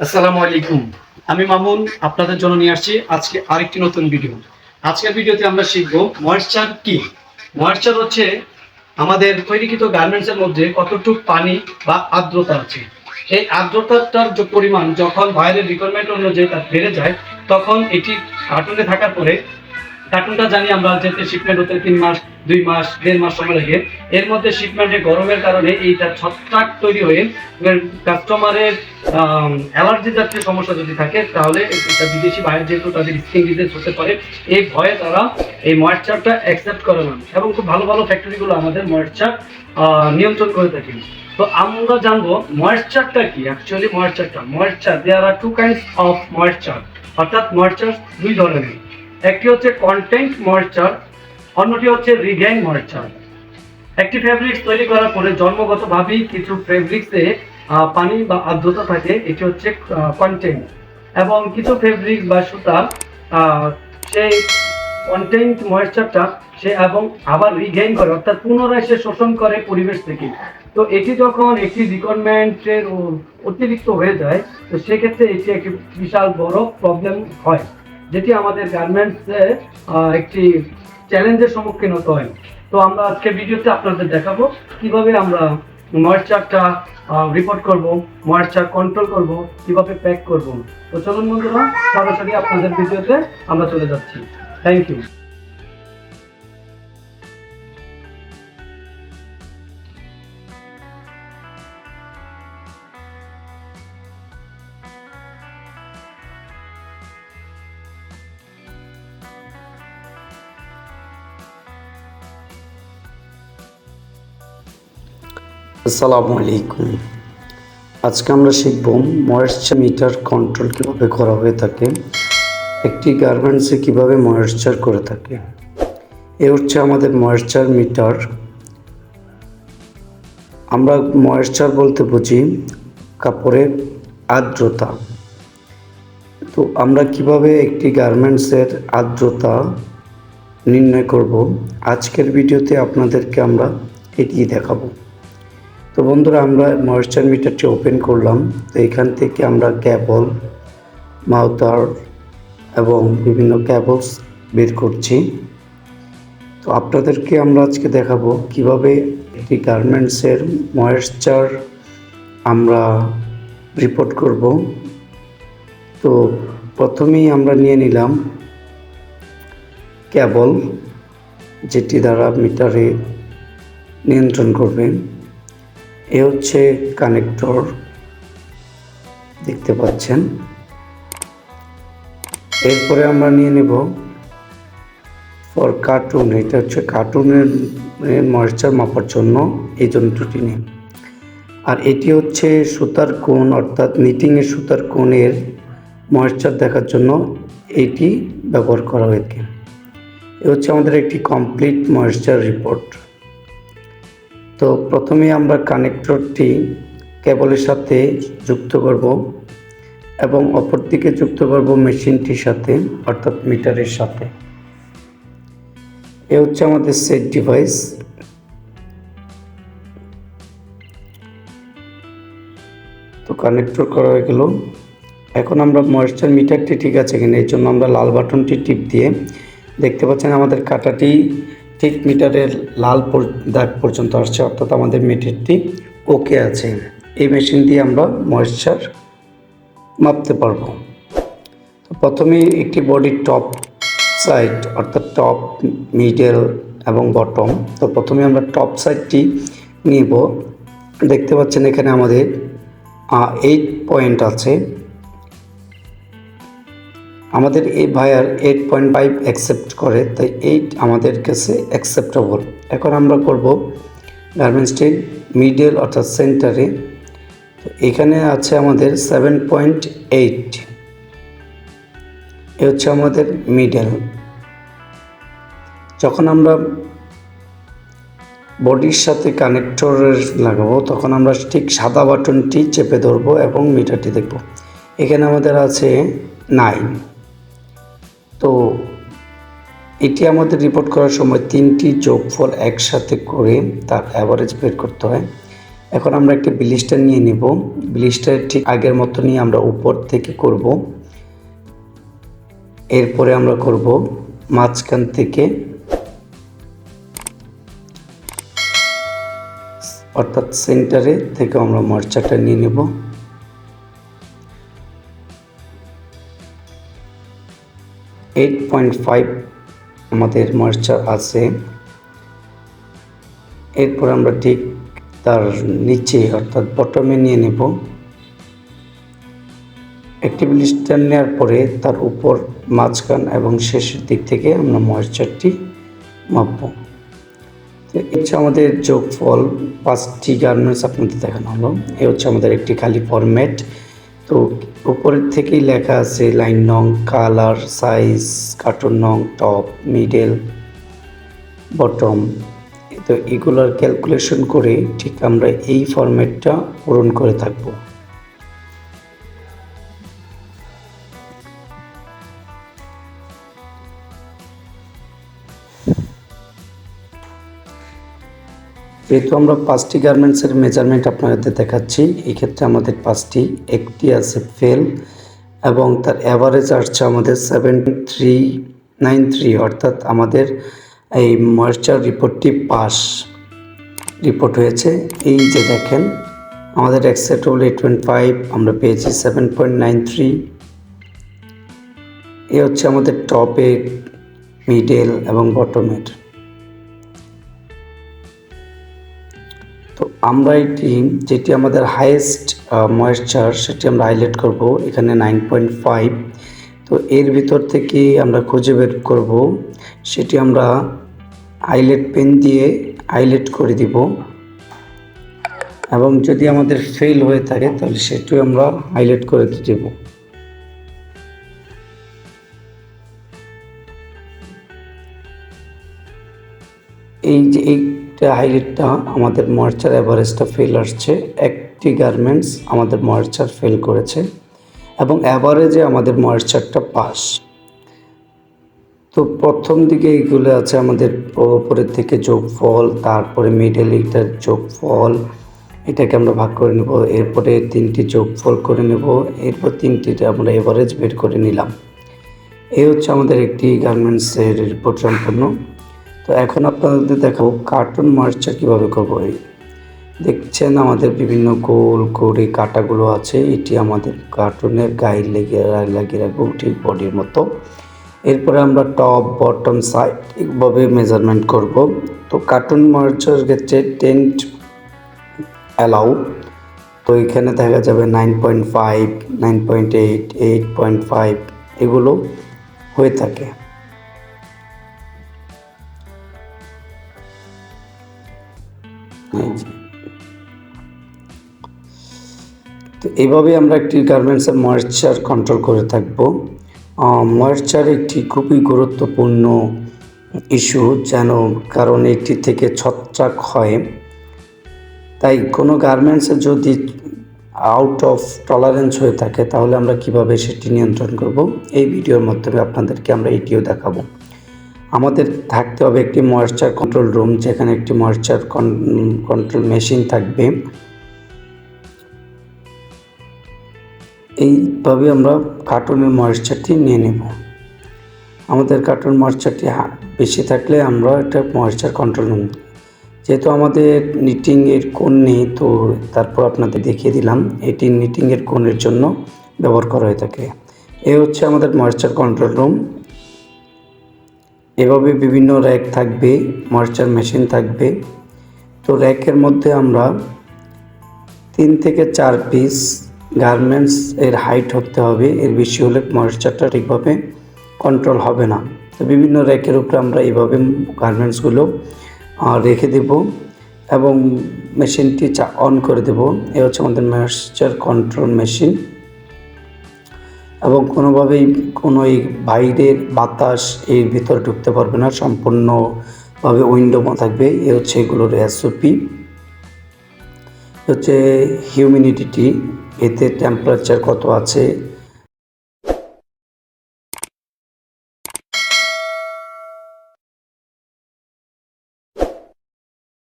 আসসালামু আলাইকুম। আমি মামুন, আপনাদের জন্য নিয়ে আসছি আজকে আরেকটি নতুন ভিডিও। আজকের ভিডিওতে আমরা শিখব ময়েশ্চার কি। ময়েশ্চার হচ্ছে আমাদের তৈরিকৃত গার্মেন্টসের মধ্যে কতটুকু পানি বা আর্দ্রতা আছে। এই আর্দ্রতাটার যে পরিমাণ যখন বাইরের রিকোয়ারমেন্ট অনুযায়ী তার বেড়ে যায়, তখন এটি কার্টুনে থাকার পরে কার্টুনটা জানি আমরা যেতে শিপমেন্ট হতে তিন মাস, দুই মাস, দেড় মাস সময় লাগে। এর মধ্যে শিপমেন্টে গরমের কারণে এইটা ছত্রাক তৈরি হয়ে কাস্টমারের অ্যালার্জি জাতীয় সমস্যা যদি থাকে, তাহলে বিদেশি বাইরে যেহেতু তাদের স্কিন ডিজিজ হতে পারে, এই ভয়ে তারা এই ময়েশ্চারটা অ্যাকসেপ্ট করে না। এবং খুব ভালো ভালো ফ্যাক্টরিগুলো আমাদের ময়েশ্চার নিয়ন্ত্রণ করে থাকে। তো আমরা জানব ময়েশ্চারটা কি? Actually ময়েশ্চারটা moisture there are two kinds of moisture অর্থাৎ ময়েশ্চার দুই ধরনের। একটি হচ্ছে কন্টেন্ট ময়েশ্চার অন্যটি হচ্ছে রিগ্যাং ময়েশ্চার একটি ফেব্রিক্স তৈরি করার পরে জন্মগতভাবেই কিছু ফেব্রিক্সে পানি বা আর্দ্রতা থাকে, এটি হচ্ছে কন্টেন্ট এবং কিছু ফেব্রিক বা সুতা সেই কন্টেন্ট ময়েশ্চারটা সে এবং আবার রিগেইন করে, অর্থাৎ পুনরায় সে শোষণ করে পরিবেশ থেকে। তো এটি যখন একটি রিকোয়ারমেন্টের অতিরিক্ত হয়ে যায়, তো সেক্ষেত্রে এটি একটি বিশাল বড় প্রবলেম হয়। যেটি আমাদের গার্মেন্টসে একটি চ্যালেঞ্জের সম্মুখীন হতে হয়। তো আমরা আজকে ভিডিওতে আপনাদের দেখাবো কীভাবে আমরা ময়েশ্চারটা রিপোর্ট করব ময়েশ্চার কন্ট্রোল করব, কীভাবে প্যাক করব। তো চলুন বন্ধুরা সরাসরি আপনাদের ভিডিওতে আমরা চলে যাচ্ছি। থ্যাংক ইউ আসসালামু আলাইকুম। আজকে আমরা শিখব ময়েশ্চার মিটার কন্ট্রোল কীভাবে করা হয়ে থাকে, একটি গার্মেন্টসে কীভাবে ময়েশ্চার করে থাকে। এ হচ্ছে আমাদের ময়েশ্চার মিটার আমরা ময়েশ্চার বলতে বুঝি কাপড়ের আর্দ্রতা। তো আমরা কীভাবে একটি গার্মেন্টসের আর্দ্রতা নির্ণয় করব, আজকের ভিডিওতে আপনাদেরকে আমরা এটি দেখাবো। তো বন্ধুরা, আমরা ময়েশ্চার মিটারটি ওপেন করলাম। তো এখান থেকে আমরা ক্যাবল মাউতার এবং বিভিন্ন ক্যাবলস বের করছি। তো আপনাদেরকে আমরা আজকে দেখাবো কীভাবে একটি গার্মেন্টসের ময়েশ্চার আমরা রিপোর্ট করব। তো প্রথমেই আমরা নিয়ে নিলাম ক্যাবল যেটি দ্বারা মিটারে নিয়ন্ত্রণ করবে। এ হচ্ছে কানেক্টর দেখতে পাচ্ছেন। এরপরে আমরা নিয়ে নেব ফর কার্টুন, এটা হচ্ছে কার্টুনের ময়েশ্চার মাপার জন্য এই যন্ত্রটি নিয়ে আর এটি হচ্ছে সুতার কোণ, অর্থাৎ নিটিংয়ের সুতার কোণের ময়েশ্চার দেখার জন্য এটি ব্যবহার করা হয়ে থাকে এ হচ্ছে আমাদের একটি কমপ্লিট ময়েশ্চার রিপোর্ট তো প্রথমে আমরা কানেক্টরটি কেবলের সাথে যুক্ত করব এবং অপরদিকে যুক্ত করব মেশিনটির সাথে, অর্থাৎ মিটারের সাথে। এ হচ্ছে আমাদের সেট ডিভাইস তো কানেক্টর করা হয়ে গেল। এখন আমরা ময়েশ্চার মিটারটি ঠিক আছে কিনা, এই জন্য আমরা লাল বাটনটি টিপ দিয়ে দেখতে পাচ্ছেন আমাদের কাটাটি ঠিক মিটারের লাল দাগ পর্যন্ত আসছে, অর্থাৎ আমাদের মিটারটি ওকে আছে। এই মেশিন দিয়ে আমরা ময়েশ্চার মাপতে পারব। তো প্রথমে একটি বডির টপ সাইড অর্থাৎ টপ মিডল এবং বটম তো প্রথমে আমরা টপ সাইডটি নিব। দেখতে পাচ্ছেন এখানে আমাদের এইট পয়েন্ট আছে। আমাদের এই buyer eight point five accept করে, তাই এইট আমাদের কাছে অ্যাকসেপ্টেবল এখন আমরা করব গার্মেন্টসটির মিডল অর্থাৎ সেন্টারে এখানে আছে আমাদের সেভেন পয়েন্ট এইট এ হচ্ছে আমাদের মিডল যখন আমরা বডির সাথে কানেক্টরের লাগাবো, তখন আমরা ঠিক সাদা বাটনটি চেপে ধরবো এবং মিটারটি দেখব। এখানে আমাদের আছে নাইন তো এটি আমাদের রিপোর্ট করার সময় তিনটি যোগফল একসাথে করে তার অ্যাভারেজ বের করতে হয়। এখন আমরা একটি ব্লিস্টার নিয়ে নেব। ব্লিস্টার ঠিক আগের মতো নিয়ে আমরা উপর থেকে করব। এরপরে আমরা করব মাঝখান থেকে অর্থাৎ সেন্টারে থেকে আমরা মরচাটা নিয়ে নেব। এইট পয়েন্ট ফাইভ আমাদের মরচা আছে। এরপর আমরা ঠিক তার নিচে, অর্থাৎ বটমে নিয়ে নেব। একটি ব্লিস্টার নেওয়ার পরে তার উপর মাঝখান এবং শেষের দিক থেকে আমরা ময়েশ্চারটি মাপব। তো হচ্ছে আমাদের যোগফল, পাঁচটি গার্মেন্টস আপনাদের দেখানো হলো। এ হচ্ছে আমাদের একটি খালি ফরম্যাট তো উপরের থেকেই লেখা আছে লাইন নং, কালার, সাইজ, কার্টুন নং, টপ, মিডেল, বটম। তো এগুলোর ক্যালকুলেশন করে ঠিক আমরা এই ফরম্যাটটা পূরণ করে থাকব। যেহেতু আমরা পাঁচটি গার্মেন্টসের মেজারমেন্ট আপনাদের দেখাচ্ছি এই ক্ষেত্রে আমাদের পাঁচটি, একটি আছে ফেল এবং তার অ্যাভারেজ আসছে আমাদের সেভেন থ্রি নাইন থ্রি অর্থাৎ আমাদের এই ময়েশ্চার রিপোর্টটি পাস রিপোর্ট হয়েছে। এই যে দেখেন, আমাদের অ্যাকসেপ্টেবল এইট পয়েন্ট ফাইভ আমরা পেয়েছি সেভেন পয়েন্ট নাইন থ্রি এ হচ্ছে আমাদের টপের মিডল এবং বটমের আমরা এটি যেটি আমাদের হাইয়েস্ট ময়েশ্চার সেটি আমরা হাইলাইট করব। এখানে নাইন পয়েন্ট ফাইভ তো এর ভিতর থেকে আমরা খুঁজে বের করব। সেটি আমরা হাইলাইট পেন দিয়ে হাইলাইট করে দিব। এবং যদি আমাদের ফেল হয়ে থাকে, তাহলে সেটিও আমরা হাইলাইট করে দেব। এই যে এইটা হাইলাইটটা আমাদের ময়েশ্চার অ্যাভারেজটা ফেল আসছে। একটি গার্মেন্টস আমাদের ময়েশ্চার ফেল করেছে এবং অ্যাভারেজে আমাদের ময়েশ্চারটা পাস। তো প্রথম দিকে এইগুলো আছে আমাদের ওপরের থেকে যোগফল, তারপরে মিডল এইটার যোগফল, এটাকে আমরা ভাগ করে নেব, এরপরে তিনটি যোগফল করে নেব, এরপর তিনটি আমরা এভারেজ বের করে নিলাম। এই হচ্ছে আমাদের একটি গার্মেন্টসের রিপোর্ট সম্পূর্ণ। তো এখন আপনাদের দেখাবো কার্টুন মার্চা কীভাবে করব এই। দেখছেন আমাদের বিভিন্ন গোল করে কাটাগুলো আছে, এটি আমাদের কার্টুনের গায়ে লেগে লাগিয়ে রাখব ঠিক বডির মতো। এরপরে আমরা টপ বটম সাইড এইভাবে মেজারমেন্ট করব। তো কার্টুন মার্চার ক্ষেত্রে টেন্ট অ্যালাউ তো এখানে দেখা যাবে nine point five nine point eight eight point five এগুলো হয়ে থাকে। তো এইভাবে আমরা একটি গার্মেন্টসের ময়েশ্চার কন্ট্রোল করে থাকব। ময়েশ্চার একটি খুবই গুরুত্বপূর্ণ ইস্যু যেন কারণ এটি থেকে ছত্রাক হয়। তাই কোনো গার্মেন্টসে যদি আউট অফ টলারেন্স হয়ে থাকে, তাহলে আমরা কীভাবে সেটি নিয়ন্ত্রণ করব? এই ভিডিওর মাধ্যমে আপনাদেরকে আমরা এটিও দেখাবো। আমাদের থাকতে হবে একটি ময়েশ্চার কন্ট্রোল রুম যেখানে একটি ময়েশ্চার কন্ট্রোল মেশিন থাকবে। এইভাবে আমরা কার্টুনের ময়েশ্চারটি নিয়ে নেব। আমাদের কার্টুন ময়েশ্চারটি বেশি থাকলে আমরা একটা ময়েশ্চার কন্ট্রোল রুম যেহেতু আমাদের নিটিংয়ের কোণ নেই, তো তারপর আপনাদের দেখিয়ে দিলাম, এটি নিটিংয়ের কোণের জন্য ব্যবহার করা হয়ে থাকে। এ হচ্ছে আমাদের ময়েশ্চার কন্ট্রোল রুম এভাবে বিভিন্ন র্যাক থাকবে ময়েশ্চার মেশিন থাকবে। তো র্যাকের মধ্যে আমরা তিন থেকে চার পিস গার্মেন্টস এর হাইট হতে হবে। এর বেশি হলে ময়েশ্চারটা ঠিকভাবে কন্ট্রোল হবে না। তো বিভিন্ন র্যাকের উপরে আমরা এইভাবে গার্মেন্টসগুলো রেখে দেব এবং মেশিনটি চা অন করে দেব। এ হচ্ছে আমাদের ময়েশ্চার কন্ট্রোল মেশিন এবং কোনোভাবেই কোনো এই বাইরের বাতাস এর ভিতরে ঢুকতে পারবে না, সম্পূর্ণভাবে উইন্ডো থাকবে। এ হচ্ছে এগুলোর এসওপি হচ্ছে হিউমিডিটি, এতে টেম্পারেচার কত আছে